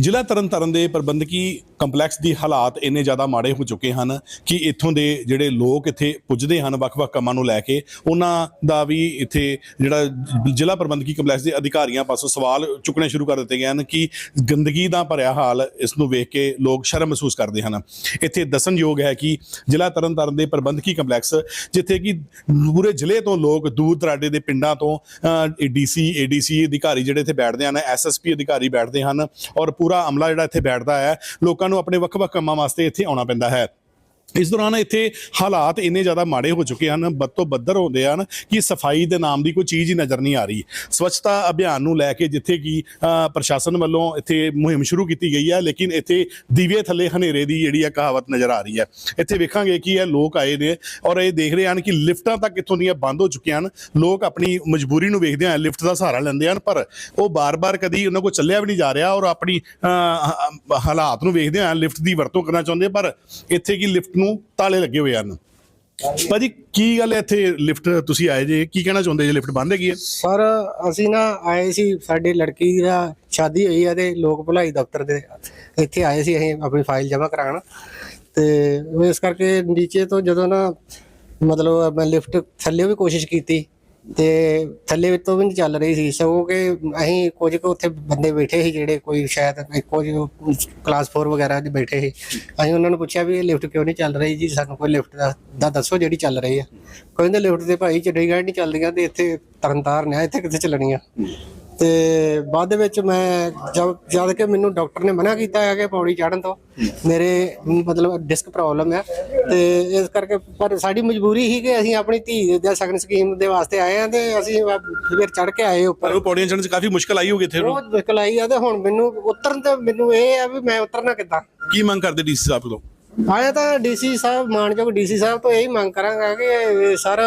ਜ਼ਿਲ੍ਹਾ ਤਰਨਤਾਰਨ ਦੇ ਪ੍ਰਬੰਧਕੀ ਕੰਪਲੈਕਸ ਦੀ ਹਾਲਾਤ ਇੰਨੇ ਜ਼ਿਆਦਾ ਮਾੜੇ ਹੋ ਚੁੱਕੇ ਹਨ ਕਿ ਇੱਥੋਂ ਦੇ ਜਿਹੜੇ ਲੋਕ ਇੱਥੇ ਪੁੱਜਦੇ ਹਨ, ਵੱਖ-ਵੱਖ ਕੰਮਾਂ ਨੂੰ ਲੈ ਕੇ, ਉਹਨਾਂ ਦਾ ਵੀ ਇੱਥੇ ਜਿਹੜਾ ਜ਼ਿਲ੍ਹਾ ਪ੍ਰਬੰਧਕੀ ਕੰਪਲੈਕਸ ਦੇ ਅਧਿਕਾਰੀਆਂ ਪਾਸੋਂ ਸਵਾਲ ਚੁੱਕਣੇ ਸ਼ੁਰੂ ਕਰ ਦਿੱਤੇ ਗਏ ਹਨ ਕਿ ਗੰਦਗੀ ਦਾ ਭਰਿਆ ਹਾਲ ਇਸ ਨੂੰ ਵੇਖ ਕੇ ਲੋਕ ਸ਼ਰਮ ਮਹਿਸੂਸ ਕਰਦੇ ਹਨ। ਇੱਥੇ ਦੱਸਣਯੋਗ ਹੈ ਕਿ ਜ਼ਿਲ੍ਹਾ ਤਰਨਤਾਰਨ ਦੇ ਪ੍ਰਬੰਧਕੀ ਕੰਪਲੈਕਸ, ਜਿੱਥੇ ਕਿ ਪੂਰੇ ਜ਼ਿਲ੍ਹੇ ਤੋਂ ਲੋਕ ਦੂਰ ਦਰਾਡੇ ਦੇ ਪਿੰਡਾਂ ਤੋਂ ਡੀਸੀ ਏਡੀਸੀ ਅਧਿਕਾਰੀ ਜਿਹੜੇ ਇੱਥੇ ਬੈਠਦੇ ਹਨ ਐਸਐਸਪੀ ਅਧਿਕਾਰੀ ਬੈਠਦੇ ਹਨ ਔਰ ਪੂਰਾ ਅਮਲਾ ਜਿਹੜਾ ਇੱਥੇ ਬੈਠਦਾ ਹੈ, ਲੋਕਾਂ ਨੂੰ ਆਪਣੇ ਵੱਖ-ਵੱਖ ਕੰਮਾਂ ਵਾਸਤੇ ਇੱਥੇ ਆਉਣਾ ਪੈਂਦਾ ਹੈ। ਇਸ ਦੌਰਾਨ ਇੱਥੇ ਹਾਲਾਤ ਇੰਨੇ ਜ਼ਿਆਦਾ ਮਾੜੇ ਹੋ ਚੁੱਕੇ ਹਨ ਬੱਤੋ ਬੱਦਰ ਹੁੰਦੇ ਹਨ ਕਿ ਸਫ਼ਾਈ ਦੇ ਨਾਮ ਦੀ ਕੋਈ ਚੀਜ਼ ਹੀ ਨਜ਼ਰ ਨਹੀਂ ਆ ਰਹੀ। ਸਵੱਛਤਾ ਅਭਿਆਨ ਨੂੰ ਲੈ ਕੇ ਜਿੱਥੇ ਕਿ ਪ੍ਰਸ਼ਾਸਨ ਵੱਲੋਂ ਇੱਥੇ ਮੁਹਿੰਮ ਸ਼ੁਰੂ ਕੀਤੀ ਗਈ ਹੈ, ਲੇਕਿਨ ਇੱਥੇ ਦੀਵੇ ਥੱਲੇ ਹਨੇਰੇ ਦੀ ਜਿਹੜੀ ਹੈ ਕਹਾਵਤ ਨਜ਼ਰ ਆ ਰਹੀ ਹੈ। ਇੱਥੇ ਵੇਖਾਂਗੇ ਕਿ ਇਹ ਲੋਕ ਆਏ ਨੇ ਔਰ ਇਹ ਦੇਖ ਰਹੇ ਹਨ ਕਿ ਲਿਫਟਾਂ ਤੱਕ ਇੱਥੋਂ ਦੀਆਂ ਬੰਦ ਹੋ ਚੁੱਕੀਆਂ ਹਨ। ਲੋਕ ਆਪਣੀ ਮਜਬੂਰੀ ਨੂੰ ਵੇਖਦੇ ਹਨ ਲਿਫਟ ਦਾ ਸਹਾਰਾ ਲੈਂਦੇ ਹਨ, ਪਰ ਉਹ ਬਾਰ-ਬਾਰ ਕਦੀ ਉਹਨਾਂ ਕੋਲ ਚੱਲਿਆ ਵੀ ਨਹੀਂ ਜਾ ਰਿਹਾ ਔਰ ਆਪਣੀ ਹਾਲਾਤ ਨੂੰ ਵੇਖਦੇ ਹਨ ਲਿਫਟ ਦੀ ਵਰਤੋਂ ਕਰਨਾ ਚਾਹੁੰਦੇ ਪਰ ਇੱਥੇ ਕੀ ਲਿਫਟ ਨੂੰ ਤਾਲੇ ਲੱਗੇ ਹੋਏ ਹਨ। ਭਾਜੀ, ਕੀ ਗੱਲ ਹੈ ਇੱਥੇ ਲਿਫਟ ਤੁਸੀਂ ਆਏ ਜੇ? ਕੀ ਕਹਿਣਾ ਚਾਹੁੰਦੇ ਜੇ? ਲਿਫਟ ਬੰਦ ਹੈਗੀ ਹੈ? ਸਰ, ਅਸੀਂ ਨਾ ਆਏ ਸੀ, ਸਾਡੀ ਲੜਕੀ ਦਾ ਸ਼ਾਦੀ ਹੋਈ ਆ ਤੇ ਲੋਕ ਭਲਾਈ ਦਫ਼ਤਰ ਦੇ ਇੱਥੇ ਆਏ ਸੀ, ਅਸੀਂ ਆਪਣੀ ਫਾਈਲ ਜਮ੍ਹਾਂ ਕਰਾਉਣ। ਤੇ ਇਸ ਕਰਕੇ ਨੀਚੇ ਤੋਂ ਜਦੋਂ ਨਾ ਮਤਲਬ ਮੈਂ ਲਿਫਟ ਥੱਲੇ ਵੀ ਕੋਸ਼ਿਸ਼ ਕੀਤੀ। ਤੇ ਥੱਲੇ ਤੋਂ ਵੀ ਨਹੀਂ ਚੱਲ ਰਹੀ ਸੀ, ਸਗੋਂ ਕਿ ਅਸੀਂ ਕੁਝ ਕੁ ਉੱਥੇ ਬੰਦੇ ਬੈਠੇ ਸੀ ਜਿਹੜੇ ਕੋਈ ਸ਼ਾਇਦ ਕੁਝ ਕਲਾਸ 4 ਵਗੈਰਾ ਦੇ ਬੈਠੇ ਸੀ। ਅਸੀਂ ਉਹਨਾਂ ਨੂੰ ਪੁੱਛਿਆ ਵੀ ਇਹ ਲਿਫਟ ਕਿਉਂ ਨਹੀਂ ਚੱਲ ਰਹੀ ਜੀ, ਸਾਨੂੰ ਕੋਈ ਲਿਫਟ ਦਾ ਦਾ ਦੱਸੋ ਜਿਹੜੀ ਚੱਲ ਰਹੀ ਆ। ਕਹਿੰਦੇ ਲਿਫਟ ਤੇ ਭਾਈ ਚੰਡੀਗੜ੍ਹ ਨਹੀਂ ਚੱਲਦੀਆਂ ਤੇ ਇੱਥੇ ਤਰਨਤਾਰਨ ਆ, ਇੱਥੇ ਕਿੱਥੇ ਚੱਲਣੀਆਂ? ਤੇ ਬਾਅਦ ਦੇ ਵਿੱਚ ਮੈਂ ਜਦ ਜਦ ਕਿ ਮੈਨੂੰ ਡਾਕਟਰ ਨੇ ਮਨਾ ਕੀਤਾ ਹੈ ਕਿ ਪੌੜੀ ਚੜਨ ਤੋਂ ਮੇਰੇ ਮਤਲਬ ਡਿਸਕ ਪ੍ਰੋਬਲਮ ਹੈ ਤੇ ਇਸ ਕਰਕੇ ਪਰ ਸਾਡੀ ਮਜਬੂਰੀ ਸੀ ਕਿ ਅਸੀਂ ਆਪਣੀ ਧੀ ਦੇ ਸਗਨ ਸਕੀਮ ਦੇ ਵਾਸਤੇ ਆਏ ਆ ਤੇ ਅਸੀਂ ਫਿਰ ਚੜ ਕੇ ਆਏ ਪਰ ਉੱਪਰ ਉਹ ਪੌੜੀਆਂ ਚੜ੍ਹਨ 'ਚ ਕਾਫੀ ਮੁਸ਼ਕਲ ਆਈ ਹੋਗੀ ਇੱਥੇ ਬਹੁਤ ਮੁਸ਼ਕਲ ਆਈ ਆ ਤੇ ਹੁਣ ਮੈਨੂੰ ਉਤਰਨ ਤੇ ਮੈਨੂੰ ਇਹ ਆ ਵੀ ਮੈਂ ਉਤਰਨਾ ਕਿੱਦਾਂ। ਕੀ ਮੰਗ ਕਰਦੇ ਡੀਸੀ ਸਾਹਿਬ ਤੋਂ? ਆਇਆ ਤਾਂ ਡੀਸੀ ਸਾਹਿਬ ਮਾਨਯੋਗ ਡੀਸੀ ਸਾਹਿਬ ਤੋਂ ਇਹੀ ਮੰਗ ਕਰਾਂਗਾ ਕਿ ਸਰ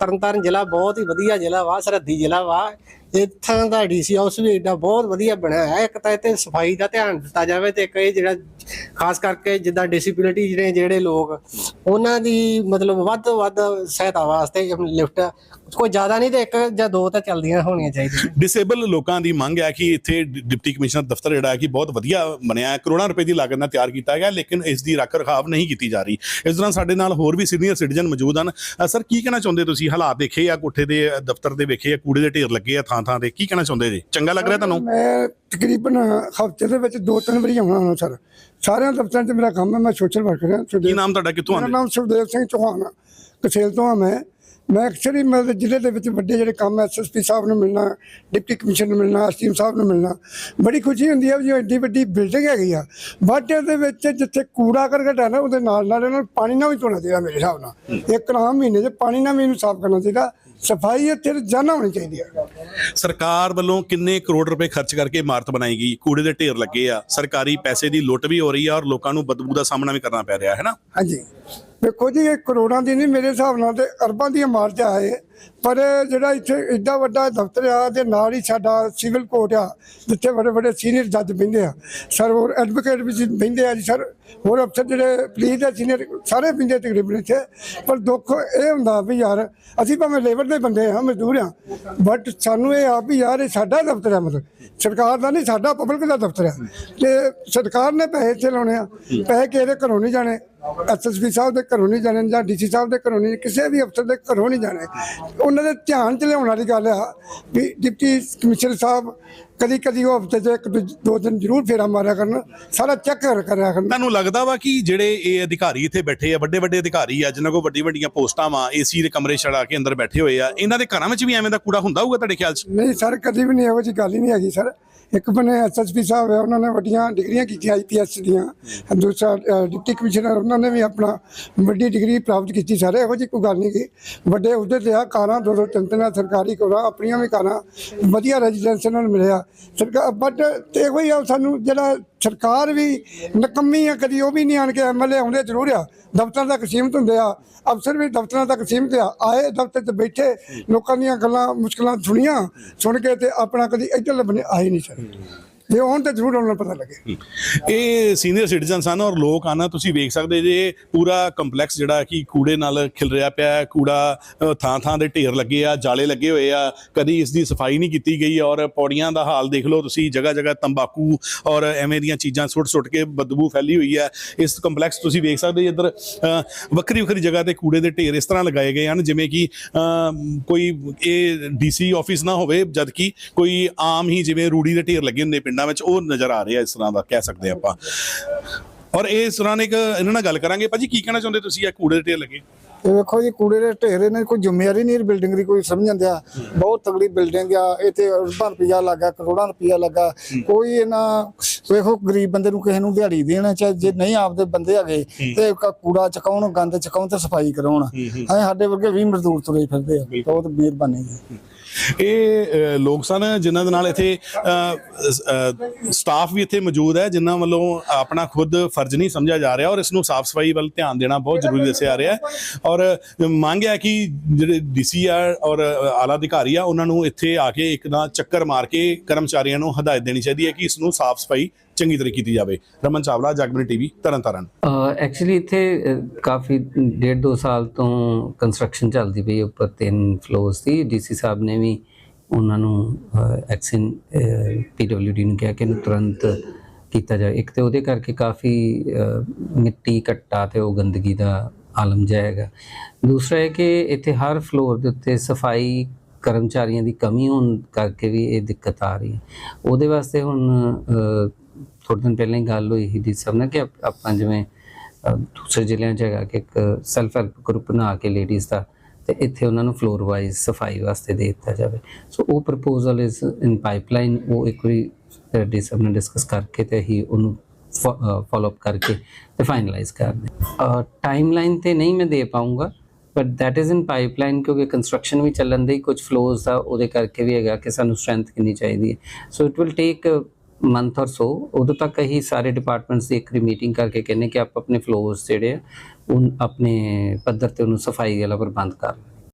ਤਰਨਤਾਰਨ ਜ਼ਿਲ੍ਹਾ ਬਹੁਤ ਹੀ ਵਧੀਆ ਜ਼ਿਲ੍ਹਾ ਵਾ ਸਰਹੱਦੀ ਜ਼ਿਲ੍ਹਾ ਵਾ। ਇੱਥਾਂ ਦਾ ਡੀਸੀ ਹਾਊਸ ਵੀ ਏਡਾ ਬਹੁਤ ਵਧੀਆ ਬਣਿਆ ਹੈ ਇੱਕ ਤਾਂ ਇੱਥੇ ਸਫ਼ਾਈ ਦਾ ਧਿਆਨ ਦਿੱਤਾ ਜਾਵੇ ਤੇ ਇੱਕ ਇਹ ਜਿਹੜਾ, ਖਾਸ ਕਰਕੇ ਜਿੱਦਾਂ ਡਿਸੇਬਿਲਿਟੀ ਜਿਹੜੇ ਜਿਹੜੇ ਲੋਕ, ਉਹਨਾਂ ਦੀ ਮਤਲਬ ਵੱਧ ਤੋਂ ਵੱਧ ਸਹਾਇਤਾ ਵਾਸਤੇ ਲਿਫਟ, ਕੋਈ ਜ਼ਿਆਦਾ ਨਹੀਂ ਤੇ ਇੱਕ ਜਾਂ ਦੋ ਤਾਂ ਚੱਲਦੀਆਂ ਹੋਣੀਆਂ ਚਾਹੀਦੀਆਂ। ਡਿਸੇਬਲ ਲੋਕਾਂ ਦੀ ਮੰਗ ਹੈ ਕਿ ਇੱਥੇ ਡਿਪਟੀ ਕਮਿਸ਼ਨਰ ਦਫ਼ਤਰ ਜਿਹੜਾ ਹੈ ਕਿ ਬਹੁਤ ਵਧੀਆ ਬਣਿਆ ਹੈ। ਕਰੋੜਾਂ ਰੁਪਏ ਦੀ ਲਾਗਤ ਨਾਲ ਤਿਆਰ ਕੀਤਾ ਗਿਆ, ਲੇਕਿਨ ਇਸ ਦੀ ਰੱਖ ਰਖਾਵ ਨਹੀਂ ਕੀਤੀ ਜਾ ਰਹੀ। ਇਸ ਦੌਰਾਨ ਸਾਡੇ ਨਾਲ ਹੋਰ ਵੀ ਸੀਨੀਅਰ ਸਿਟੀਜ਼ਨ ਮੌਜੂਦ ਹਨ। ਸਰ, ਕੀ ਕਹਿਣਾ ਚਾਹੁੰਦੇ ਤੁਸੀਂ? ਹਾਲਾਤ ਦੇਖੇ ਆ ਕੋਠੇ ਦੇ ਦਫ਼ਤਰ ਦੇ ਵੇਖੇ ਆ, ਕੂੜੇ ਦੇ ਢੇਰ ਲੱਗੇ ਆ ਥਾਂ ਥਾਂ ਤੇ ਕੀ ਕਹਿਣਾ ਚਾਹੁੰਦੇ ਜੀ? ਚੰਗਾ ਲੱਗ ਰਿਹਾ ਤੁਹਾਨੂੰ? ਮੈਂ ਤਕਰੀਬਨ ਹਫ਼ਤੇ ਦੇ ਵਿੱਚ ਦੋ ਤਿੰਨ ਵਾਰੀ ਆਉਣਾ ਹਾਂ ਸਰ। ਸਾਰਿਆਂ ਦਫ਼ਤਰਾਂ 'ਚ ਮੇਰਾ ਕੰਮ ਹੈ ਮੈਂ ਸੋਸ਼ਲ ਵਰਕਰ ਹਾਂ ਕੀ ਨਾਮ ਤੁਹਾਡਾ? ਕਿੱਥੋਂ ਮੇਰਾ ਆਉਂਦੇ ਨਾਮ ਸੁਖਦੇਵ ਸਿੰਘ ਚੌਹਾਨ ਆ ਕਸੇਲ ਤੋਂ ਆ ਮੈਂ। ਮੈਂ ਅਕਸਰ ਹੀ ਮਤਲਬ ਜ਼ਿਲ੍ਹੇ ਦੇ ਵਿੱਚ ਵੱਡੇ ਜਿਹੜੇ ਕੰਮ ਐਸਐਸਪੀ ਸਾਹਿਬ ਨੂੰ ਮਿਲਣਾ ਡਿਪਟੀ ਕਮਿਸ਼ਨਰ ਨੂੰ ਮਿਲਣਾ ਐਸਟੀਐਮ ਸਾਹਿਬ ਨੂੰ ਮਿਲਣਾ। ਬੜੀ ਖੁਸ਼ੀ ਹੁੰਦੀ ਹੈ ਵੀ ਜੋ ਐਡੀ ਵੱਡੀ ਬਿਲਡਿੰਗ ਹੈਗੀ ਆ। ਬਟ ਇਹਦੇ ਵਿੱਚ ਜਿੱਥੇ ਕੂੜਾ ਕਰਕਟ ਹੈ ਨਾ ਉਹਦੇ ਨਾਲ ਨਾਲ ਇਹਨਾਂ ਨੂੰ ਪਾਣੀ ਨਾਲ ਵੀ ਧੋਣਾ ਚਾਹੀਦਾ ਮੇਰੇ ਹਿਸਾਬ ਨਾਲ। ਇੱਕ ਨਾ ਮਹੀਨੇ 'ਚ ਪਾਣੀ ਨਾਲ ਵੀ ਇਹਨੂੰ ਸਾਫ਼ ਕਰਨਾ ਚਾਹੀਦਾ। ਸਫ਼ਾਈ ਇੱਥੇ ਰੋਜ਼ਾਨਾ ਹੋਣੀ ਚਾਹੀਦੀ ਹੈ ਸਰਕਾਰ ਵੱਲੋਂ ਕਿੰਨੇ ਕਰੋੜ ਰੁਪਏ ਖਰਚ ਕਰਕੇ ਇਮਾਰਤ ਬਣਾਈ ਗਈ? ਕੂੜੇ ਦੇ ਢੇਰ ਲੱਗੇ ਆ, ਸਰਕਾਰੀ ਪੈਸੇ ਦੀ ਲੁੱਟ ਵੀ ਹੋ ਰਹੀ ਆ ਔਰ ਲੋਕਾਂ ਨੂੰ ਬਦਬੂ ਦਾ ਸਾਹਮਣਾ ਵੀ ਕਰਨਾ ਪੈ ਰਿਹਾ, ਹੈ ਨਾ? ਹਾਂਜੀ। ਦੇਖੋ ਜੀ, ਇਹ ਕਰੋੜਾਂ ਦੀ ਨਹੀਂ, ਮੇਰੇ ਹਿਸਾਬ ਨਾਲ ਤੇ ਅਰਬਾਂ ਦੀ ਇਮਾਰਤ ਆਏ ਪਰ ਜਿਹੜਾ ਇੱਥੇ ਏਡਾ ਵੱਡਾ ਦਫ਼ਤਰ ਆ ਤੇ ਨਾਲ ਹੀ ਸਾਡਾ ਸਿਵਲ ਕੋਰਟ ਆ, ਜਿੱਥੇ ਬੜੇ ਬੜੇ ਸੀਨੀਅਰ ਜੱਜ ਬਹਿੰਦੇ ਆ। ਸਰ, ਹੋਰ ਐਡਵੋਕੇਟ ਵੀ ਜੀ ਬਹਿੰਦੇ ਆ ਜੀ, ਸਰ। ਹੋਰ ਅਫਸਰ ਜਿਹੜੇ ਪੁਲਿਸ ਦੇ ਸੀਨੀਅਰ, ਸਾਰੇ ਬਹਿੰਦੇ ਤਕਰੀਬਨ ਇੱਥੇ। ਪਰ ਦੁੱਖ ਇਹ ਹੁੰਦਾ ਵੀ ਯਾਰ, ਅਸੀਂ ਭਾਵੇਂ ਲੇਬਰ ਦੇ ਬੰਦੇ ਆ ਮਜ਼ਦੂਰ ਆ ਬਟ ਸਾਨੂੰ ਇਹ ਆ ਵੀ ਯਾਰ, ਇਹ ਸਾਡਾ ਦਫ਼ਤਰ ਆ, ਮਤਲਬ ਸਰਕਾਰ ਦਾ ਨਹੀਂ, ਸਾਡਾ ਪਬਲਿਕ ਦਾ ਦਫ਼ਤਰ ਆ। ਤੇ ਸਰਕਾਰ ਨੇ ਪੈਸੇ ਇੱਥੇ ਲਾਉਣੇ ਆ, ਪੈਸੇ ਕਿਸੇ ਦੇ ਘਰੋਂ ਨਹੀਂ ਜਾਣੇ। ਐਸਐਸਪੀ ਸਾਹਿਬ ਦੇ ਘਰੋਂ ਨਹੀਂ ਜਾਣੇ, ਜਾਂ ਡੀਸੀ ਸਾਹਿਬ ਦੇ ਘਰੋਂ ਨਹੀਂ, ਕਿਸੇ ਵੀ ਅਫਸਰ ਦੇ ਘਰੋਂ ਨਹੀਂ ਜਾਣੇ। ਉਹਨਾਂ ਦੇ ਧਿਆਨ ਚ ਲਿਆਉਣ ਵਾਲੀ ਗੱਲ ਆ ਵੀ ਡਿਪਟੀ ਕਮਿਸ਼ਨਰ ਸਾਹਿਬ ਕਦੀ ਕਦੀ ਉਹ ਹਫ਼ਤੇ 'ਚ ਇੱਕ ਦੋ- ਦੋ ਦਿਨ ਜ਼ਰੂਰ ਫੇਰਾ ਮਾਰਿਆ ਕਰਨ ਸਾਰਾ ਚੈੱਕ ਕਰਿਆ ਕਰਨ। ਤੁਹਾਨੂੰ ਲੱਗਦਾ ਵਾ ਕਿ ਜਿਹੜੇ ਇਹ ਅਧਿਕਾਰੀ ਇੱਥੇ ਬੈਠੇ ਆ ਵੱਡੇ ਵੱਡੇ ਅਧਿਕਾਰੀ ਆ ਜਿਨ੍ਹਾਂ ਕੋਲ ਵੱਡੀ ਵੱਡੀਆਂ ਪੋਸਟਾਂ ਵਾ ਏਸੀ ਦੇ ਕਮਰੇ ਛੜਾ ਕੇ ਅੰਦਰ ਬੈਠੇ ਹੋਏ ਆ ਇਹਨਾਂ ਦੇ ਘਰਾਂ ਵਿੱਚ ਵੀ ਐਵੇਂ ਦਾ ਕੂੜਾ ਹੁੰਦਾ ਹੋਊਗਾ ਤੁਹਾਡੇ ਖਿਆਲ 'ਚ? ਨਹੀਂ ਸਰ ਕਦੀ ਵੀ ਨਹੀਂ ਇਹੋ ਜਿਹੀ ਗੱਲ ਹੀ ਨਹੀਂ ਹੈਗੀ ਸਰ। ਇੱਕ ਬੰਨੇ ਐਸਐਸਪੀ ਸਾਹਿਬ ਹੈ ਉਹਨਾਂ ਨੇ ਵੱਡੀਆਂ ਡਿਗਰੀਆਂ ਕੀਤੀਆਂ ਆਈਪੀਐਸ ਦੀਆਂ। ਦੂਸਰਾ ਅ, ਡਿਪਟੀ ਕਮਿਸ਼ਨਰ ਉਹਨਾਂ ਨੇ ਵੀ ਆਪਣਾ ਵੱਡੀ ਡਿਗਰੀ ਪ੍ਰਾਪਤ ਕੀਤੀ ਸਾਰੇ ਇਹੋ ਜਿਹੀ ਕੋਈ ਗੱਲ ਨਹੀਂ ਗੀ ਵੱਡੇ ਅਹੁਦੇ ਤੇ ਆ ਕਾਰਾਂ ਦੋ ਦੋ ਤਿੰਨ ਤਿੰਨ ਸਰਕਾਰੀ ਕੋਲਾਂ ਆਪਣੀਆਂ ਵੀ ਕਾਰਾਂ ਵਧੀਆ ਰੈਜ਼ੀਡੈਂਸ ਉਹਨਾਂ ਨੂੰ ਮਿਲਿਆ। ਸਰਕਾਰ ਬਟ ਇਹੋ ਹੀ ਆ, ਸਾਨੂੰ ਜਿਹੜਾ ਸਰਕਾਰ ਵੀ ਨਕੰਮੀ ਆ, ਕਦੀ ਉਹ ਵੀ ਨਹੀਂ ਆਣ ਕੇ ਐਮਐਲਏ ਆਉਂਦੇ, ਜ਼ਰੂਰ ਆ। ਦਫ਼ਤਰਾਂ ਤੱਕ ਸੀਮਤ ਹੁੰਦੇ ਆ। ਅਫਸਰ ਵੀ ਦਫ਼ਤਰਾਂ ਤੱਕ ਸੀਮਤ ਆ। ਆਏ ਦਫ਼ਤਰ 'ਚ ਬੈਠੇ, ਲੋਕਾਂ ਦੀਆਂ ਗੱਲਾਂ, ਮੁਸ਼ਕਲਾਂ ਸੁਣੀਆਂ, ਸੁਣ ਕੇ ਤੇ ਆਪਣਾ ਕਦੀ ਇੱਧਰ ਲੱਭਣੇ ਆਏ ਨਹੀਂ, ਸਰ। ਜੇ ਆਉਣ ਤਾਂ ਜ਼ਰੂਰ ਉਹਨਾਂ ਨੂੰ ਪਤਾ ਲੱਗੇ। ਇਹ ਸੀਨੀਅਰ ਸਿਟੀਜ਼ਨ ਸਨ ਔਰ ਲੋਕ ਹਨ, ਤੁਸੀਂ ਵੇਖ ਸਕਦੇ ਜੇ ਪੂਰਾ ਕੰਪਲੈਕਸ ਜਿਹੜਾ ਕਿ ਕੂੜੇ ਨਾਲ ਖਿਲ ਰਿਹਾ ਪਿਆ ਹੈ, ਕੂੜਾ ਥਾਂ ਥਾਂ ਦੇ ਢੇਰ ਲੱਗੇ ਆ, ਜਾਲੇ ਲੱਗੇ ਹੋਏ ਆ, ਕਦੀ ਇਸ ਦੀ ਸਫ਼ਾਈ ਨਹੀਂ ਕੀਤੀ ਗਈ ਔਰ ਪੌੜੀਆਂ ਦਾ ਹਾਲ ਦੇਖ ਲਓ ਤੁਸੀਂ ਜਗ੍ਹਾ ਜਗ੍ਹਾ ਤੰਬਾਕੂ ਔਰ ਐਵੇਂ ਦੀਆਂ ਚੀਜ਼ਾਂ ਸੁੱਟ ਸੁੱਟ ਕੇ ਬਦਬੂ ਫੈਲੀ ਹੋਈ ਹੈ। ਇਸ ਕੰਪਲੈਕਸ ਤੁਸੀਂ ਵੇਖ ਸਕਦੇ ਜੇ ਇੱਧਰ ਵੱਖਰੀ ਵੱਖਰੀ ਜਗ੍ਹਾ ਤੇ ਕੂੜੇ ਦੇ ਢੇਰ ਇਸ ਤਰ੍ਹਾਂ ਲਗਾਏ ਗਏ ਹਨ, ਜਿਵੇਂ ਕਿ ਕੋਈ ਇਹ ਡੀਸੀ ਆਫਿਸ ਨਾ ਹੋਵੇ, ਜਦਕਿ ਕੋਈ ਆਮ ਹੀ ਜਿਵੇਂ ਰੂੜੀ ਦੇ ਢੇਰ ਲੱਗੇ ਹੁੰਦੇ ਪਿੰਡਾਂ ਵਿੱਚ ਉਹ ਨਜ਼ਰ ਆ ਰਿਹਾ ਇਸ ਤਰ੍ਹਾਂ ਦਾ ਕਹਿ ਸਕਦੇ ਆਪਾਂ। ਔਰ ਇਹ ਇਸ ਤਰ੍ਹਾਂ ਇੱਕ ਇਹਨਾਂ ਨਾਲ ਗੱਲ ਕਰਾਂਗੇ। ਭਾਜੀ ਕੀ ਕਹਿਣਾ ਚਾਹੁੰਦੇ ਤੁਸੀਂ ਇਹ ਕੂੜੇ ਦੇ ਢੇਰ ਲੱਗੇ? ਇਹ ਵੇਖੋ ਜੀ ਕੂੜੇ ਦੇ ਢੇਰ ਇਹਨਾਂ ਦੀ ਕੋਈ ਜ਼ਿੰਮੇਵਾਰੀ ਨਹੀਂ ਬਿਲਡਿੰਗ ਦੀ ਕੋਈ ਸਮਝਣ ਦਿਆ। ਬਹੁਤ ਤਗੜੀ ਬਿਲਡਿੰਗ ਆ ਇੱਥੇ ਅਰਬਾਂ ਰੁਪਈਆ ਲੱਗਾ ਕਰੋੜਾਂ ਰੁਪਈਆ ਲੱਗਾ। ਕੋਈ ਇਹਨਾਂ ਵੇਖੋ ਗਰੀਬ ਬੰਦੇ ਨੂੰ ਕਿਸੇ ਨੂੰ ਦਿਹਾੜੀ ਦੇਣਾ ਚਾਹੇ ਜੇ ਨਹੀਂ ਆਪਦੇ ਬੰਦੇ ਹੈਗੇ ਤੇ ਕ- ਕੂੜਾ ਚਕਾਉਣ ਗੰਦ ਚਕਾਉਣ ਤੇ ਸਫ਼ਾਈ ਕਰਾਉਣ। ਹਾਂ ਸਾਡੇ ਵਰਗੇ 20 ਮਜ਼ਦੂਰ ਤੁਰੇ ਫਿਰਦੇ ਆ। ਬਹੁਤ ਮਿਹਰਬਾਨੀ ਜੀ। ਇਹ ਅ, ਲੋਕ ਸਨ ਜਿਨ੍ਹਾਂ ਦੇ ਨਾਲ ਇੱਥੇ ਸਟਾਫ ਵੀ ਇੱਥੇ ਮੌਜੂਦ ਹੈ ਜਿਨ੍ਹਾਂ ਵੱਲੋਂ ਆਪਣਾ ਖੁਦ ਫਰਜ਼ ਨਹੀਂ ਸਮਝਿਆ ਜਾ ਰਿਹਾ ਔਰ ਇਸ ਨੂੰ ਸਾਫ਼ ਸਫ਼ਾਈ ਵੱਲ ਧਿਆਨ ਦੇਣਾ ਬਹੁਤ ਜ਼ਰੂਰੀ ਦੱਸਿਆ ਰਿਹਾ ਔਰ ਮੰਗ ਹੈ ਕਿ ਜਿਹੜੇ ਡੀਸੀ ਆ ਔਰ ਆਲਾ ਅਧਿਕਾਰੀ ਆ, ਉਹਨਾਂ ਨੂੰ ਇੱਥੇ ਆ ਕੇ ਇੱਕ ਦਾ ਚੱਕਰ ਮਾਰ ਕੇ ਕਰਮਚਾਰੀਆਂ ਨੂੰ ਹਦਾਇਤ ਦੇਣੀ ਚਾਹੀਦੀ ਹੈ ਕਿ ਇਸ ਨੂੰ ਸਾਫ਼ ਸਫ਼ਾਈ ਚੰਗੀ ਤਰ੍ਹਾਂ ਕੀਤੀ ਜਾਵੇ। ਰਮਨ ਚਾਵਲਾ ਜਗਬਨੀ ਟੀਵੀ, ਤਰਨਤਾਰਨ। ਐਕਚੁਅਲੀ ਇੱਥੇ ਕਾਫੀ ਡੇਢ ਦੋ ਸਾਲ ਤੋਂ ਕੰਸਟਰਕਸ਼ਨ ਚੱਲਦੀ ਪਈ ਉੱਪਰ ਤਿੰਨ ਫਲੋਰਸ ਦੀ। ਡੀਸੀ ਸਾਹਿਬ ਨੇ ਵੀ ਉਹਨਾਂ ਨੂੰ ਐਕਸ਼ਨ ਪੀਡਬਲਯੂਡੀ ਨੂੰ ਕਿਹਾ ਕਿ ਤੁਰੰਤ ਕੀਤਾ ਜਾਵੇ। ਇੱਕ ਤੇ ਉਹਦੇ ਕਰਕੇ ਕਾਫੀ ਮਿੱਟੀ ਘੱਟਾ ਤੇ ਉਹ ਗੰਦਗੀ ਦਾ ਆਲਮ ਜਾਏਗਾ ਦੂਸਰਾ ਹੈ ਕਿ ਇੱਥੇ ਹਰ ਫਲੋਰ ਦੇ ਉੱਤੇ ਸਫ਼ਾਈ ਕਰਮਚਾਰੀਆਂ ਦੀ ਕਮੀ ਹੋਣ ਕਰਕੇ ਵੀ ਇਹ ਦਿੱਕਤ ਆ ਰਹੀ ਹੈ। ਉਹਦੇ ਵਾਸਤੇ ਹੁਣ ਅਹ, ਥੋੜ੍ਹੇ ਦਿਨ ਪਹਿਲਾਂ ਹੀ ਗੱਲ ਹੋਈ ਸੀ ਡੀ ਸਾਹਿਬ ਨਾਲ ਕਿ ਆਪਾਂ ਜਿਵੇਂ ਦੂਸਰੇ ਜ਼ਿਲ੍ਹਿਆਂ 'ਚ ਹੈਗਾ ਕਿ ਇੱਕ ਸੈਲਫ ਹੈਲਪ ਗਰੁੱਪ ਬਣਾ ਕੇ ਲੇਡੀਜ਼ ਦਾ ਤੇ ਇੱਥੇ ਉਹਨਾਂ ਨੂੰ ਫਲੋਰ ਵਾਈਜ਼ ਸਫ਼ਾਈ ਵਾਸਤੇ ਦੇ ਦਿੱਤਾ ਜਾਵੇ। ਸੋ ਉਹ ਪ੍ਰਪੋਜ਼ਲ ਇਜ਼ ਇਨ ਪਾਈਪਲਾਈਨ ਉਹ ਇੱਕ ਵਾਰੀ ਡੀ ਸਾਹਿਬ ਨਾਲ ਡਿਸਕਸ ਕਰਕੇ ਤੇ ਹੀ ਉਹਨੂੰ ਫਾਲੋ ਅਪ ਕਰਕੇ ਤੇ ਫਾਈਨਲਾਈਜ਼ ਕਰਦੇ ਟਾਈਮਲਾਈਨ ਤੇ ਨਹੀਂ ਮੈਂ ਦੇ ਪਾਉਂਗਾ but that is in pipeline ਕਿਉਂਕਿ ਕੰਸਟਰਕਸ਼ਨ ਵੀ ਚੱਲਣ ਦੀ ਕੁਝ ਫਲੋਜ਼ ਦਾ ਉਹਦੇ ਕਰਕੇ ਵੀ ਹੈਗਾ ਕਿ ਸਾਨੂੰ ਸਟਰੈਂਥ ਕਿੰਨੀ ਚਾਹੀਦੀ ਹੈ। So it will take month ਔਰ ਸੋ ਉਦੋਂ ਤੱਕ ਹੀ ਸਾਰੇ ਡਿਪਾਰਟਮੈਂਟਸ ਦੀ ਇੱਕ ਮੀਟਿੰਗ ਕਰਕੇ ਕਹਿੰਨੇ ਕਿ ਆਪ ਆਪਣੇ ਫਲੋਜ਼ ਜਿਹੜੇ ਆ ਉਹ ਆਪਣੇ ਪੱਧਰ ਤੇ ਉਹਨੂੰ ਸਫ਼ਾਈ ਵਾਲਾ ਪ੍ਰਬੰਧ ਕਰ ਲਓ